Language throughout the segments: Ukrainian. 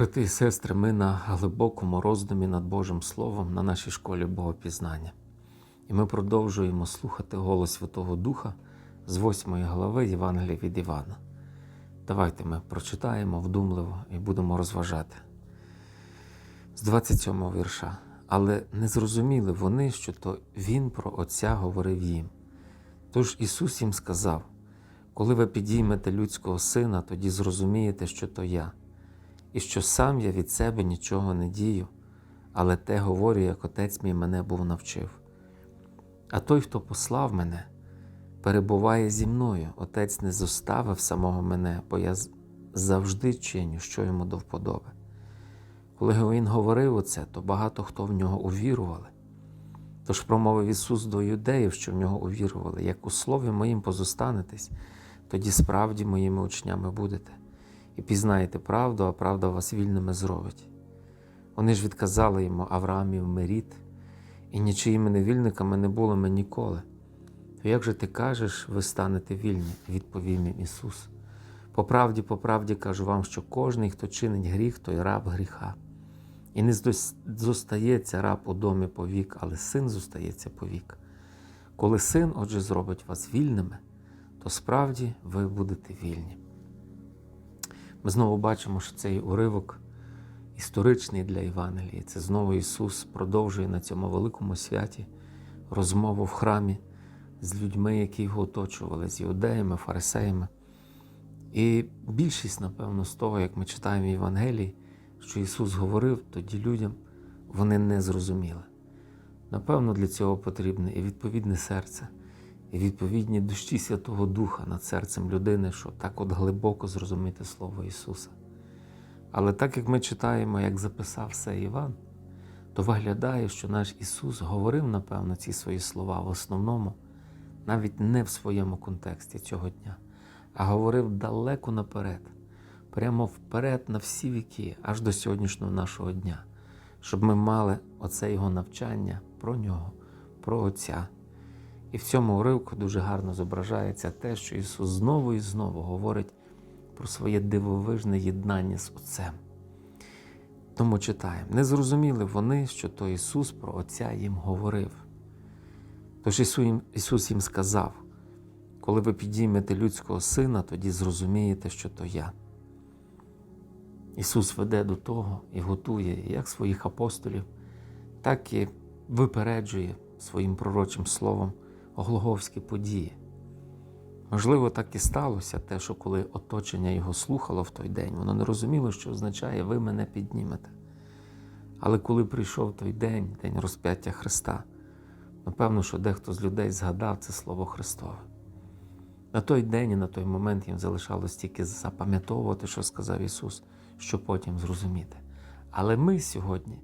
Брати і сестри, ми на глибокому роздумі над Божим Словом на нашій школі Богопізнання. І ми продовжуємо слухати голос Святого Духа з 8 глави Євангелія від Івана. Давайте ми прочитаємо вдумливо і будемо розважати. З 27 вірша. Але не зрозуміли вони, що то Він про Отця говорив їм. Тож Ісус їм сказав: коли ви підіймете людського сина, тоді зрозумієте, що то я, і що сам я від себе нічого не дію, але те говорю, як Отець мій мене був навчив. А той, хто послав мене, перебуває зі мною. Отець не зоставив самого мене, бо я завжди чиню, що йому до вподоби. Коли він говорив оце, то багато хто в нього увірували. Тож промовив Ісус до юдеїв, що в нього увірували, як у слові моїм позостанетесь, тоді справді моїми учнями будете, і пізнаєте правду, а правда вас вільними зробить. Вони ж відказали йому Авраамів Меріт, і нічиїми невільниками не були ми ніколи. То як же ти кажеш, ви станете вільні? відповів їм Ісус. По правді, по правді кажу вам, що кожний, хто чинить гріх, той раб гріха. І не зостається раб у домі повік, але син зостається повік. Коли син, отже, зробить вас вільними, то справді ви будете вільні. Ми знову бачимо, що цей уривок історичний для Євангелії. Це знову Ісус продовжує на цьому великому святі розмову в храмі з людьми, які його оточували, з іудеями, фарисеями. І більшість, напевно, з того, як ми читаємо в Євангелії, що Ісус говорив, тоді людям вони не зрозуміли. Напевно, для цього потрібне і відповідне серце, і відповідні душі Святого Духа над серцем людини, щоб так от глибоко зрозуміти Слово Ісуса. Але так як ми читаємо, як записав все Іван, то виглядає, що наш Ісус говорив, напевно, ці свої слова в основному, навіть не в своєму контексті цього дня, а говорив далеко наперед, прямо вперед на всі віки, аж до сьогоднішнього нашого дня, щоб ми мали оце його навчання про нього, про Отця. І в цьому уривку дуже гарно зображається те, що Ісус знову і знову говорить про своє дивовижне єднання з Отцем. Тому читаємо: не зрозуміли вони, що то Ісус про Отця їм говорив. Тож Ісус їм, сказав: коли ви підіймете людського сина, тоді зрозумієте, що то я. Ісус веде до того і готує як своїх апостолів, так і випереджує своїм пророчим словом Голговські події. Можливо, так і сталося те, що коли оточення його слухало в той день, воно не розуміло, що означає ви мене піднімете. Але коли прийшов той день, день розп'яття Христа, напевно, що дехто з людей згадав це Слово Христове. На той день і на той момент їм залишалось тільки запам'ятовувати, що сказав Ісус, що потім зрозуміти. Але ми сьогодні,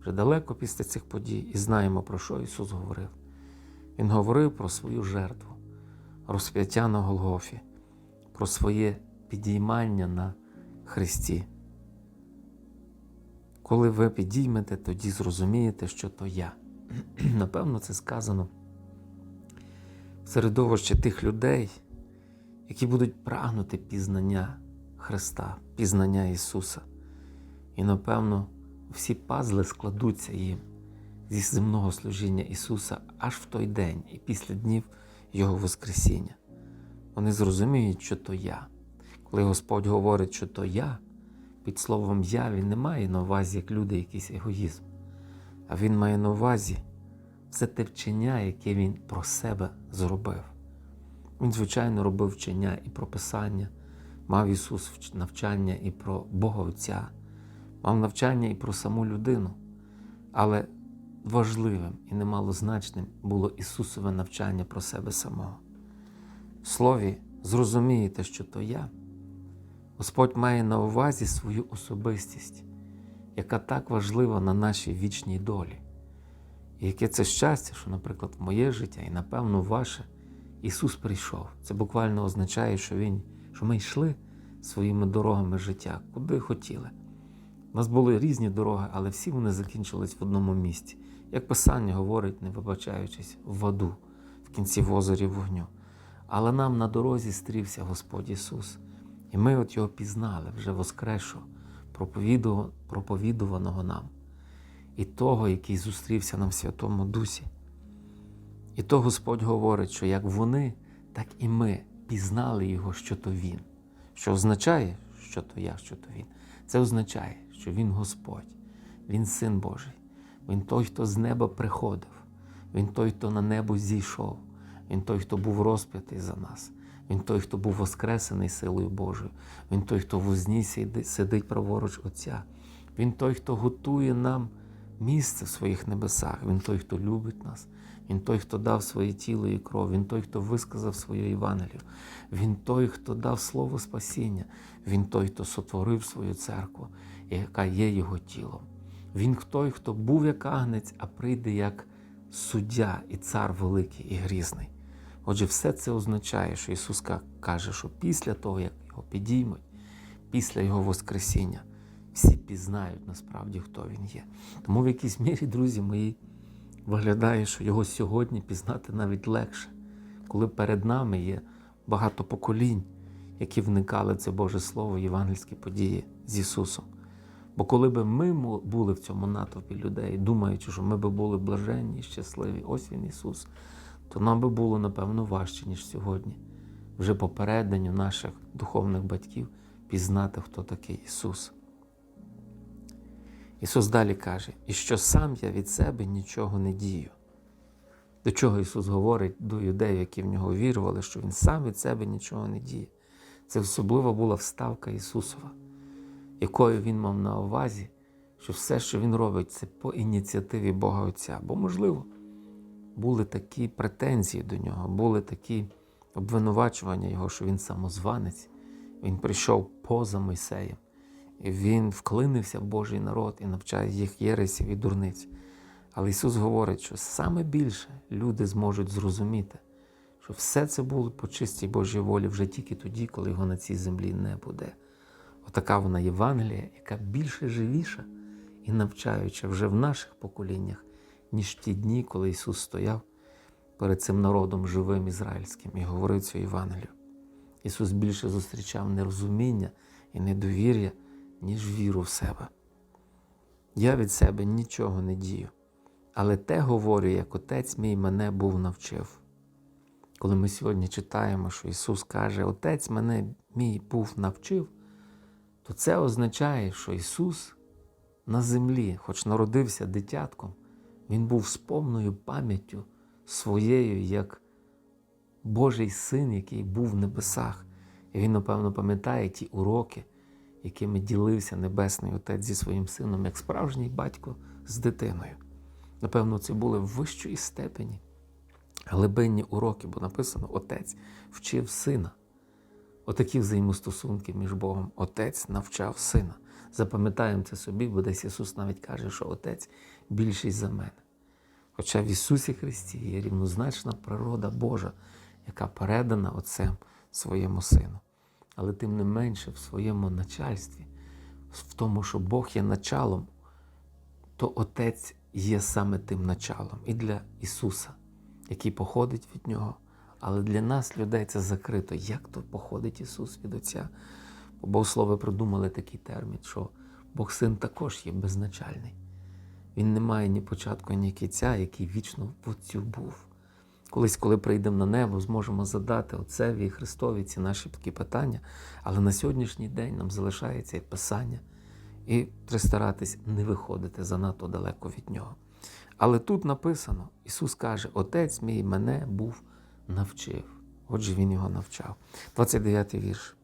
вже далеко після цих подій, і знаємо, про що Ісус говорив. Він говорив про свою жертву, розп'яття на Голгофі, про своє підіймання на Христі. Коли ви підіймете, тоді зрозумієте, що то я. Напевно, це сказано в середовищі тих людей, які будуть прагнути пізнання Христа, пізнання Ісуса. І, напевно, всі пазли складуться їм зі земного служіння Ісуса аж в той день і після днів Його Воскресіння. Вони зрозуміють, що то я. Коли Господь говорить, що то я, під словом я Він не має на увазі, як люди, якийсь егоїзм, а Він має на увазі все те вчення, яке Він про себе зробив. Він, звичайно, робив вчення і про Писання, мав Ісус навчання і про Бога Отця, мав навчання і про саму людину. Але важливим і немалозначним було Ісусове навчання про себе самого. В слові зрозумієте, що то я. Господь має на увазі свою особистість, яка так важлива на нашій вічній долі. І яке це щастя, що, наприклад, в моє життя і, напевно, ваше Ісус прийшов. Це буквально означає, що Він, що ми йшли своїми дорогами життя, куди хотіли. У нас були різні дороги, але всі вони закінчились в одному місці. Як Писання говорить, не вибачаючись, в аду, в кінці в озері вогню. Але нам на дорозі стрівся Господь Ісус. І ми от його пізнали вже воскрешу, проповідуваного нам, і того, який зустрівся нам в Святому Дусі. І то Господь говорить, що як вони, так і ми пізнали Його, що то Він. Що означає, що то я, що то Він. Це означає, що Він Господь, Він Син Божий, Він той, хто з неба приходив, Він той, хто на небо зійшов, Він той, хто був розп'ятий за нас, Він той, хто був воскресений силою Божою, Він той, хто вознісся і сидить праворуч Отця. Він той, хто готує нам місце в своїх небесах. Він той, хто любить нас. Він той, хто дав своє тіло і кров, Він той, хто висказав своє Євангелію. Він той, хто дав слово спасіння. Він той, хто сотворив свою церкву, яка є його тілом. Він той, хто був як агнець, а прийде як суддя і цар великий і грізний. Отже, все це означає, що Ісус каже, що після того, як його підіймуть, після Його Воскресіння, всі пізнають насправді, хто Він є. Тому в якійсь мірі, друзі мої, виглядає, що його сьогодні пізнати навіть легше, коли перед нами є багато поколінь, які вникали це Боже Слово, євангельські події з Ісусом. Бо коли б ми були в цьому натовпі людей, думаючи, що ми би були блаженні щасливі, ось Він Ісус, то нам би було, напевно, важче, ніж сьогодні, вже по переданню наших духовних батьків пізнати, хто такий Ісус. Ісус далі каже, і що сам я від себе нічого не дію. До чого Ісус говорить до юдеїв, які в нього вірували, що Він сам від себе нічого не діє. Це особливо була вставка Ісусова, якою Він мав на увазі, що все, що Він робить, це по ініціативі Бога Отця. Бо, можливо, були такі претензії до нього, були такі обвинувачування Його, що Він самозванець, Він прийшов поза Мойсеєм. І він вклинився в Божий народ і навчає їх єресів і дурниць. Але Ісус говорить, що саме більше люди зможуть зрозуміти, що все це було по чистій Божій волі вже тільки тоді, коли його на цій землі не буде. Отака вона Євангелія, яка більше живіша і навчаюча вже в наших поколіннях, ніж в ті дні, коли Ісус стояв перед цим народом живим ізраїльським і говорив цю Євангелію. Ісус більше зустрічав нерозуміння і недовір'я, ніж віру в себе. Я від себе нічого не дію, але те говорю, як Отець мій мене був навчив. Коли ми сьогодні читаємо, що Ісус каже, Отець мене мій був навчив, то це означає, що Ісус на землі, хоч народився дитятком, Він був з повною пам'яттю своєю, як Божий син, який був в небесах. І він, напевно, пам'ятає ті уроки, якими ділився Небесний Отець зі своїм сином, як справжній батько з дитиною. Напевно, це були в вищої степені глибинні уроки, бо написано: Отець вчив сина. Отакі взаємостосунки між Богом. Отець навчав сина. Запам'ятаємо це собі, бо десь Ісус навіть каже, що Отець більший за мене. Хоча в Ісусі Христі є рівнозначна природа Божа, яка передана Отцем своєму Сину. Але тим не менше в своєму начальстві, в тому, що Бог є началом, то Отець є саме тим началом і для Ісуса, який походить від Нього. Але для нас, людей, це закрито. Як то походить Ісус від Отця? Бо богослови придумали такий термін, що Бог Син також є безначальний. Він не має ні початку, ні кінця, який вічно в Отцю був. Колись, коли прийдемо на небо, зможемо задати Отцеві і Христові ці наші такі питання. Але на сьогоднішній день нам залишається і Писання, і старатись не виходити занадто далеко від нього. Але тут написано: Ісус каже: Отець мій мене був навчив. Отже, Він його навчав. 29 вірш.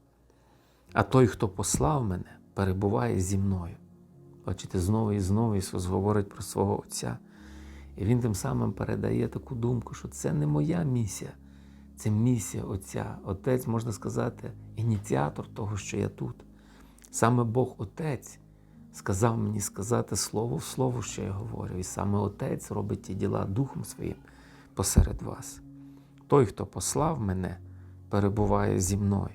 А той, хто послав мене, перебуває зі мною. Бачите, знову і знову Ісус говорить про свого Отця. І Він тим самим передає таку думку, що це не моя місія, це місія Отця. Отець, можна сказати, ініціатор того, що я тут. Саме Бог Отець сказав мені сказати слово в слово, що я говорю. І саме Отець робить ті діла Духом Своїм посеред вас. Той, хто послав мене, перебуває зі мною.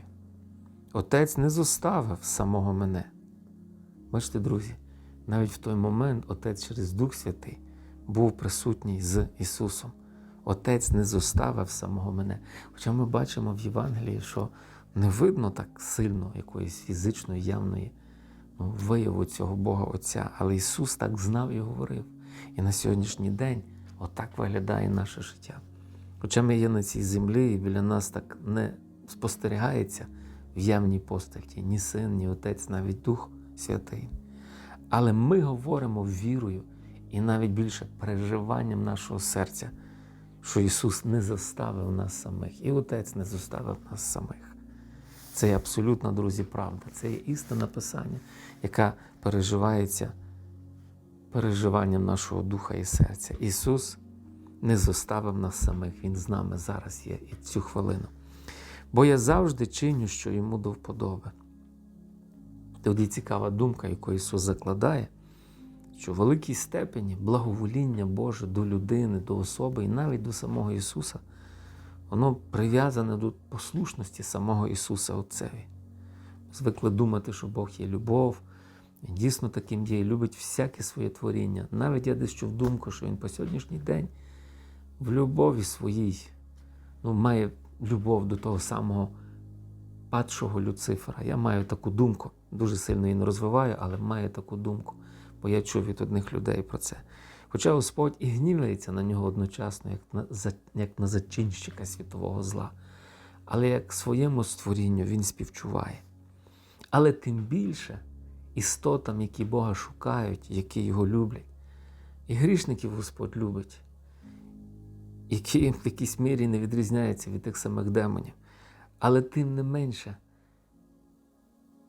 Отець не зоставив самого мене. Бачите, друзі, навіть в той момент Отець через Дух Святий був присутній з Ісусом. Отець не зоставив самого мене. Хоча ми бачимо в Євангелії, що не видно так сильно якоїсь фізичної явної ну, вияву цього Бога Отця. Але Ісус так знав і говорив. І на сьогоднішній день отак виглядає наше життя. Хоча ми є на цій землі, і біля нас так не спостерігається в явній постаті ні син, ні отець, навіть Дух Святий. Але ми говоримо вірою і навіть більше переживанням нашого серця, що Ісус не заставив нас самих, і Отець не заставив нас самих. Це є абсолютно, друзі, правда. Це є істина Писання, яка переживається переживанням нашого духа і серця. Ісус не заставив нас самих, Він з нами зараз є і цю хвилину. Бо я завжди чиню, що йому до вподоби. Тоді цікава думка, яку Ісус закладає, що в великій степені благовоління Боже до людини, до особи і навіть до самого Ісуса, воно прив'язане до послушності самого Ісуса Отцеві. Звикли думати, що Бог є любов, і дійсно таким діє, любить всяке своє творіння. Навіть я десь чув думку, що Він по сьогоднішній день в любові своїй ну, має любов до того самого падшого Люцифера. Я маю таку думку, дуже сильно її не розвиваю, але маю таку думку, бо я чув від одних людей про це. Хоча Господь і гнівається на нього одночасно, як на, як на зачинщика світового зла, але як своєму створінню він співчуває. Але тим більше істотам, які Бога шукають, які його люблять. І грішників Господь любить, які в якійсь мірі не відрізняються від тих самих демонів. Але тим не менше,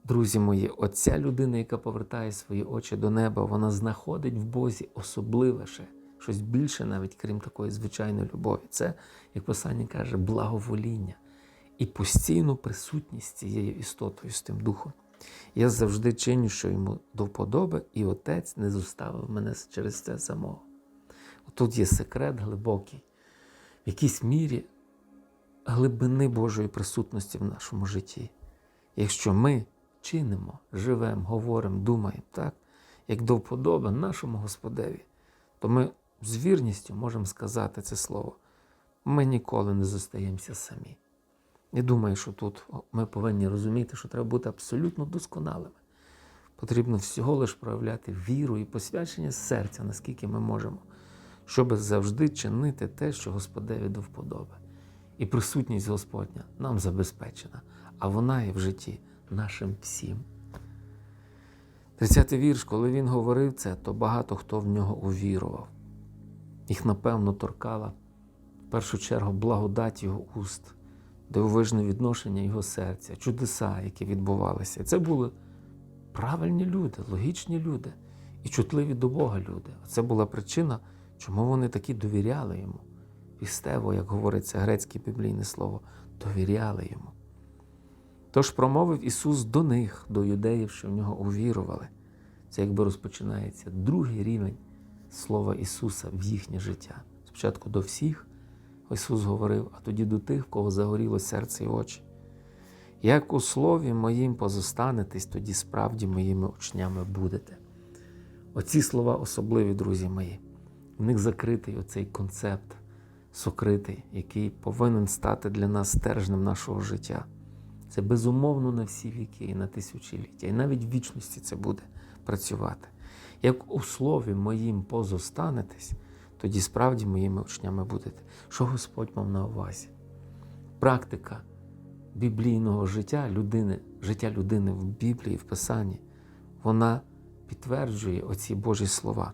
друзі мої, оця людина, яка повертає свої очі до неба, вона знаходить в Бозі особливе ще, щось більше, навіть крім такої звичайної любові. Це, як Писання каже, благовоління і постійну присутність цією істотою з тим духом. Я завжди чиню, що йому до вподоби, і отець не зоставив мене через це самого. Тут є секрет глибокий, якійсь мірі глибини Божої присутності в нашому житті. Якщо ми чинимо, живемо, говоримо, думаємо так, як до вподоби нашому Господеві, то ми з вірністю можемо сказати це слово. Ми ніколи не зостаємося самі. Я думаю, що тут ми повинні розуміти, що треба бути абсолютно досконалими. Потрібно всього лиш проявляти віру і посвячення серця, наскільки ми можемо, щоб завжди чинити те, що Господеві до вподоби. І присутність Господня нам забезпечена, а вона є в житті нашим всім. 30-й вірш, коли він говорив це, то багато хто в нього увірував. Їх, напевно, торкала в першу чергу благодать його уст, дивовижне відношення його серця, чудеса, які відбувалися. Це були правильні люди, логічні люди і чутливі до Бога люди. Це була причина, чому вони такі довіряли йому. Пістево, як говориться грецьке біблійне слово, довіряли йому. Тож промовив Ісус до них, до юдеїв, що в нього увірували. Це якби розпочинається другий рівень Слова Ісуса в їхнє життя. Спочатку до всіх Ісус говорив, а тоді до тих, в кого загоріло серце і очі. Як у слові моїм позостанетесь, тоді справді моїми учнями будете. Оці слова особливі, друзі мої. В них закритий оцей концепт, сокритий, який повинен стати для нас стержнем нашого життя. Це безумовно на всі віки і на тисячоліття. І навіть в вічності це буде працювати. Як у слові моїм позостанетесь, тоді справді моїми учнями будете. Що Господь мав на увазі? Практика біблійного життя людини, життя людини в Біблії, в Писанні, вона підтверджує оці Божі слова.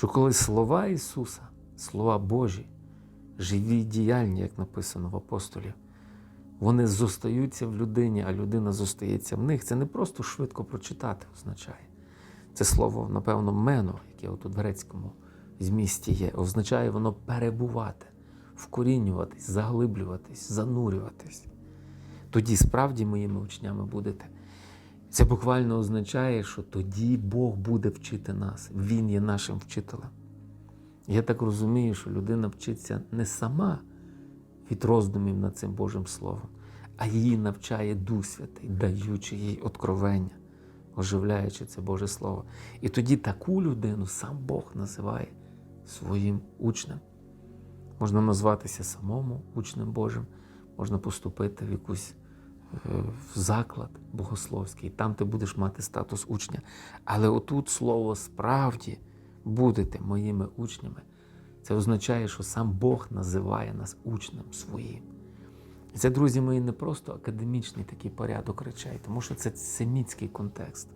Що коли слова Ісуса, слова Божі, живі й діяльні, як написано в апостолів, вони зостаються в людині, а людина зостається в них. Це не просто швидко прочитати означає. Це слово, напевно, мено, яке отут в грецькому змісті є, означає воно перебувати, вкорінюватись, заглиблюватись, занурюватись. Тоді справді моїми учнями будете. Це буквально означає, що тоді Бог буде вчити нас. Він є нашим вчителем. Я так розумію, що людина вчиться не сама від роздумів над цим Божим Словом, а її навчає Дух Святий, даючи їй откровення, оживляючи це Боже Слово. І тоді таку людину сам Бог називає своїм учнем. Можна назватися самому учнем Божим, можна поступити в якусь в заклад богословський, там ти будеш мати статус учня. Але отут слово справді будете моїми учнями. Це означає, що сам Бог називає нас учнем своїм. І це, друзі мої, не просто академічний такий порядок речей, тому що це семітський контекст.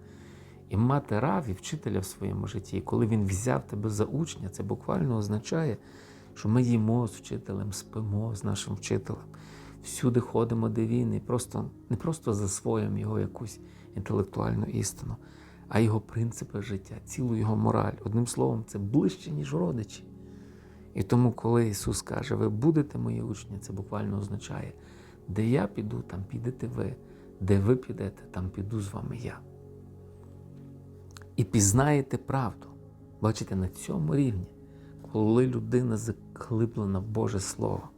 І мати раві, вчителя в своєму житті, коли він взяв тебе за учня, це буквально означає, що ми їмо з вчителем, спимо з нашим вчителем, всюди ходимо, де він, і просто, не просто засвоїмо його якусь інтелектуальну істину, а його принципи життя, цілу його мораль. Одним словом, це ближче, ніж родичі. І тому, коли Ісус каже, ви будете мої учні, це буквально означає, де я піду, там підете ви, де ви підете, там піду з вами я. І пізнаєте правду. Бачите, на цьому рівні, коли людина заклиплена в Боже Слово,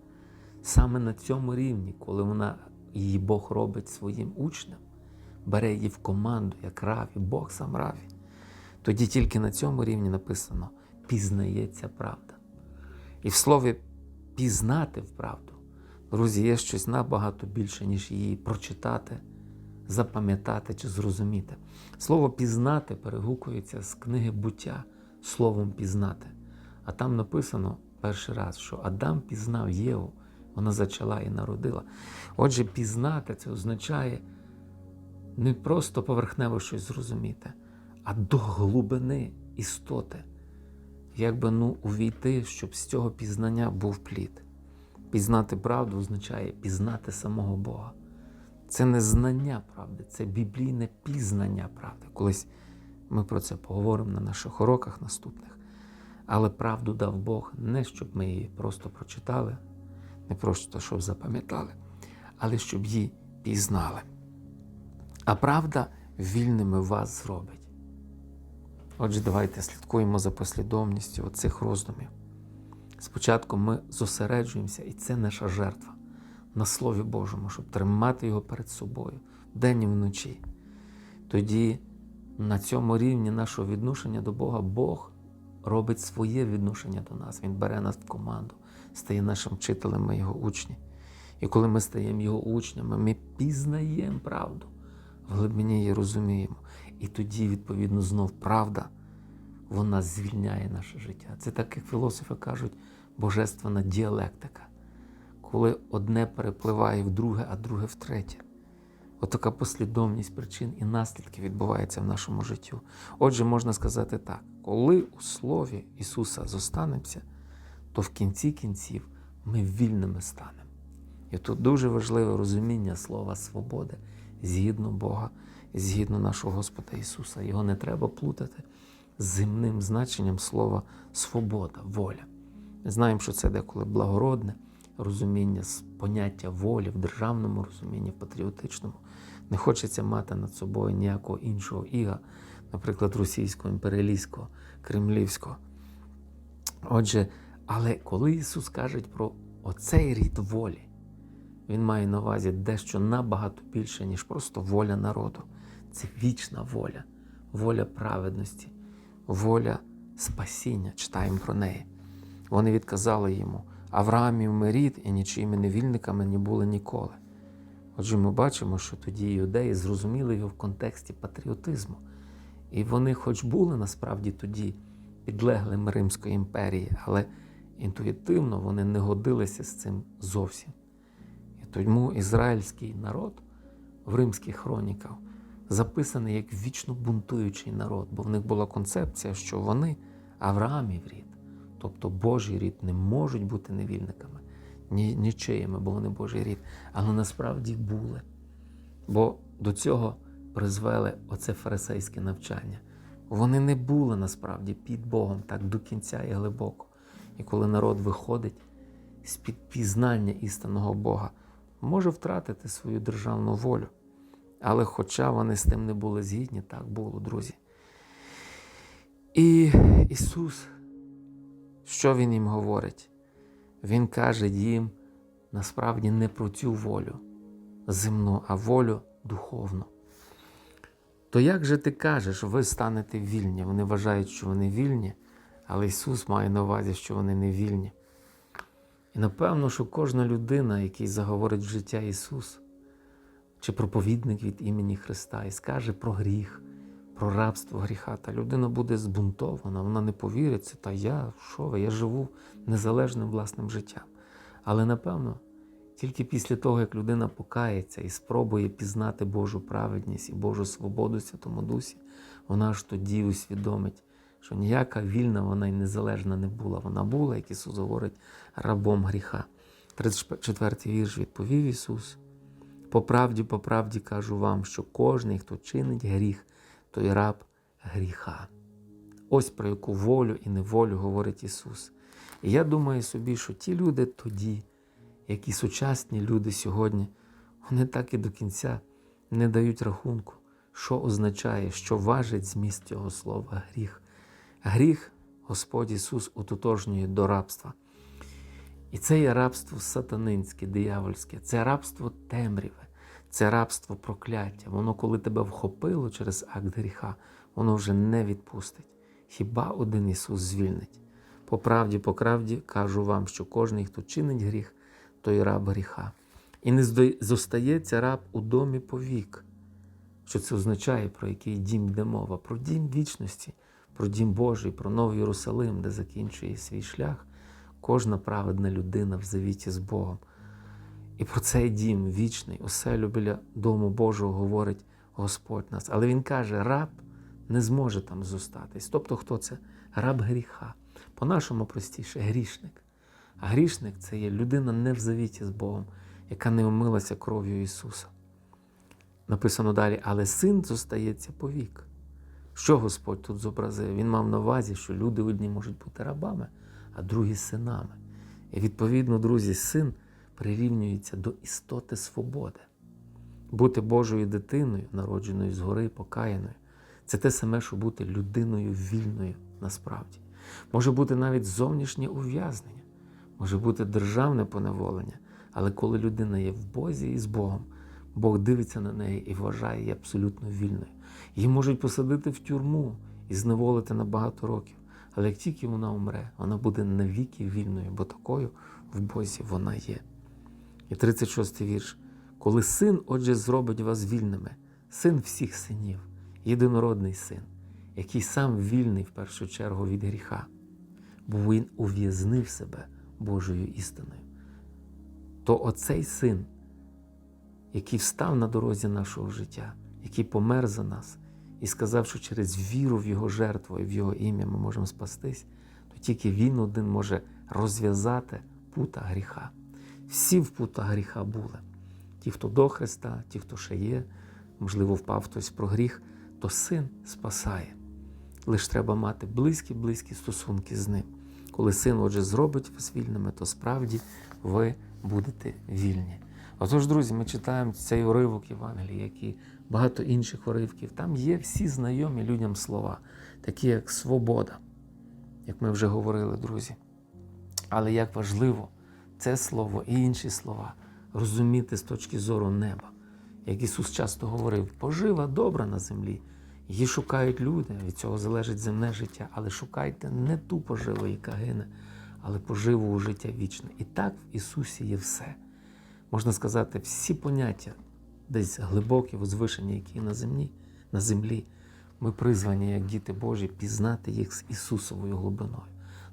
саме на цьому рівні, коли вона її Бог робить своїм учнем, бере її в команду, як раві, Бог сам раві, тоді тільки на цьому рівні написано пізнається правда. І в слові пізнати в правду, друзі, є щось набагато більше, ніж її прочитати, запам'ятати чи зрозуміти. Слово пізнати перегукується з книги буття словом пізнати. А там написано перший раз, що Адам пізнав Єву, вона зачала і народила. Отже, пізнати це означає не просто поверхнево щось зрозуміти, а до глибини істоти якби ну увійти, щоб з цього пізнання був плід. Пізнати правду означає пізнати самого Бога. Це не знання правди, це біблійне пізнання правди. Колись ми про це поговоримо на наших уроках наступних. Але правду дав Бог не щоб ми її просто прочитали, не просто щоб запам'ятали, але щоб її пізнали. А правда вільними вас зробить. Отже, давайте слідкуємо за послідовністю цих роздумів. Спочатку ми зосереджуємося, і це наша жертва на Слові Божому, щоб тримати його перед собою вдень і вночі. Тоді на цьому рівні нашого відношення до Бога Бог робить своє відношення до нас. Він бере нас в команду, стає нашим вчителем, ми його учні. І коли ми стаємо його учнями, ми пізнаємо правду, в глибині її розуміємо. І тоді, відповідно, знов правда, вона звільняє наше життя. Це так, як філософи кажуть, божественна діалектика, коли одне перепливає в друге, а друге в третє. Отака послідовність причин і наслідків відбувається в нашому житті. Отже, можна сказати так: коли у Слові Ісуса зостанемося, то в кінці кінців ми вільними станемо. І тут дуже важливе розуміння слова свободи згідно Бога, згідно нашого Господа Ісуса. Його не треба плутати з земним значенням слова свобода, воля. Ми знаємо, що це деколи благородне розуміння з поняття волі в державному розумінні, в патріотичному. Не хочеться мати над собою ніякого іншого іга, наприклад, російського, імперіалістського, кремлівського. Отже, але коли Ісус каже про оцей рід волі, Він має на увазі дещо набагато більше, ніж просто воля народу. Це вічна воля, воля праведності, воля спасіння. Читаємо про неї. Вони відказали йому: Авраамів ми рід і нічими невільниками не були ніколи. Отже, ми бачимо, що тоді юдеї зрозуміли його в контексті патріотизму. І вони, хоч були насправді тоді підлеглими Римської імперії, але інтуїтивно вони не годилися з цим зовсім. І тому ізраїльський народ в римських хроніках записаний як вічно бунтуючий народ, бо в них була концепція, що вони Авраамів рід, тобто Божий рід, не можуть бути невільниками, ні, нічиїми, бо вони Божий рід, але насправді були. Бо до цього призвели оце фарисейське навчання. Вони не були насправді під Богом так до кінця і глибоко. І коли народ виходить з під пізнання істинного Бога, може втратити свою державну волю. Але хоча вони з тим не були згідні, так було, друзі. І Ісус, що Він їм говорить? Він каже їм насправді не про цю волю земну, а волю духовну. То як же ти кажеш, ви станете вільні? Вони вважають, що вони вільні, але Ісус має на увазі, що вони не вільні. І напевно, що кожна людина, який заговорить життя Ісус, чи проповідник від імені Христа і скаже про гріх, про рабство гріха, та людина буде збунтована, вона не повіриться, та я що ви, я живу незалежним власним життям. Але напевно, тільки після того, як людина покається і спробує пізнати Божу праведність і Божу свободу Святому Дусі, вона ж тоді усвідомить, що ніяка вільна вона й незалежна не була. Вона була, як Ісус говорить, рабом гріха. 34-й вірш відповів Ісус. По правді, по правді кажу вам, що кожний, хто чинить гріх, той раб гріха. Ось про яку волю і неволю говорить Ісус. І я думаю собі, що ті люди тоді, як і сучасні люди сьогодні, вони так і до кінця не дають рахунку, що означає, що важить зміст цього слова гріх. Гріх Господь Ісус ототожнює до рабства. І це є рабство сатанинське, диявольське, це рабство темряве, це рабство прокляття. Воно, коли тебе вхопило через акт гріха, воно вже не відпустить. Хіба один Ісус звільнить? По правді, по правді кажу вам, що кожен, хто чинить гріх, той раб гріха. І не зостається раб у домі повік. Що це означає, про який дім йде мова? Про дім вічності, про дім Божий, про Новий Єрусалим, де закінчує свій шлях кожна праведна людина в завіті з Богом. І про цей дім вічний, оселю біля дому Божого говорить Господь нас. Але Він каже, раб не зможе там зостатись. Тобто, хто це? Раб гріха. По-нашому простіше, грішник. А грішник це є людина не в завіті з Богом, яка не омилася кров'ю Ісуса. Написано далі, але син зостається повік. Що Господь тут зобразив? Він мав на увазі, що люди одні можуть бути рабами, а другі синами. І відповідно, друзі, син прирівнюється до істоти свободи. Бути Божою дитиною, народженою згори, покаяною, це те саме, що бути людиною вільною насправді. Може бути навіть зовнішнє ув'язнення, може бути державне поневолення, але коли людина є в Бозі і з Богом, Бог дивиться на неї і вважає її абсолютно вільною. Її можуть посадити в тюрму і зневолити на багато років. Але як тільки вона умре, вона буде навіки вільною, бо такою в Бозі вона є. І 36 вірш. Коли син, отже, зробить вас вільними, син всіх синів, єдинородний син, який сам вільний в першу чергу від гріха, бо він ув'язнив себе Божою істиною. То оцей син, який встав на дорозі нашого життя, який помер за нас і сказав, що через віру в Його жертву і в Його ім'я ми можемо спастись, то тільки Він один може розв'язати пута гріха. Всі в пута гріха були. Ті, хто до Христа, ті, хто ще є, можливо, впав хтось про гріх, то син спасає. Лише треба мати близькі-близькі стосунки з ним. Коли син, отже, зробить вас вільними, то справді ви будете вільні. Отож, друзі, ми читаємо цей уривок Євангелії, як і багато інших уривків. Там є всі знайомі людям слова, такі як свобода, як ми вже говорили, друзі. Але як важливо це слово і інші слова розуміти з точки зору неба. Як Ісус часто говорив, пожива добра на землі. Її шукають люди, від цього залежить земне життя, але шукайте не ту поживу, яка гине, але поживу у життя вічне. І так в Ісусі є все. Можна сказати, всі поняття, десь глибокі, возвишені, які на землі, на землі, ми призвані, як діти Божі, пізнати їх з Ісусовою глибиною.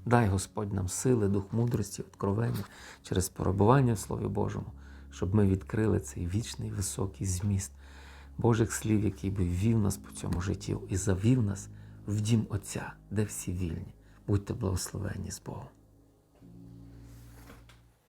Дай Господь нам сили, дух мудрості, откровення через перебування в Слові Божому, щоб ми відкрили цей вічний високий зміст Божих слів, який би вів нас по цьому житті і завів нас в дім Отця, де всі вільні. Будьте благословені з Богом.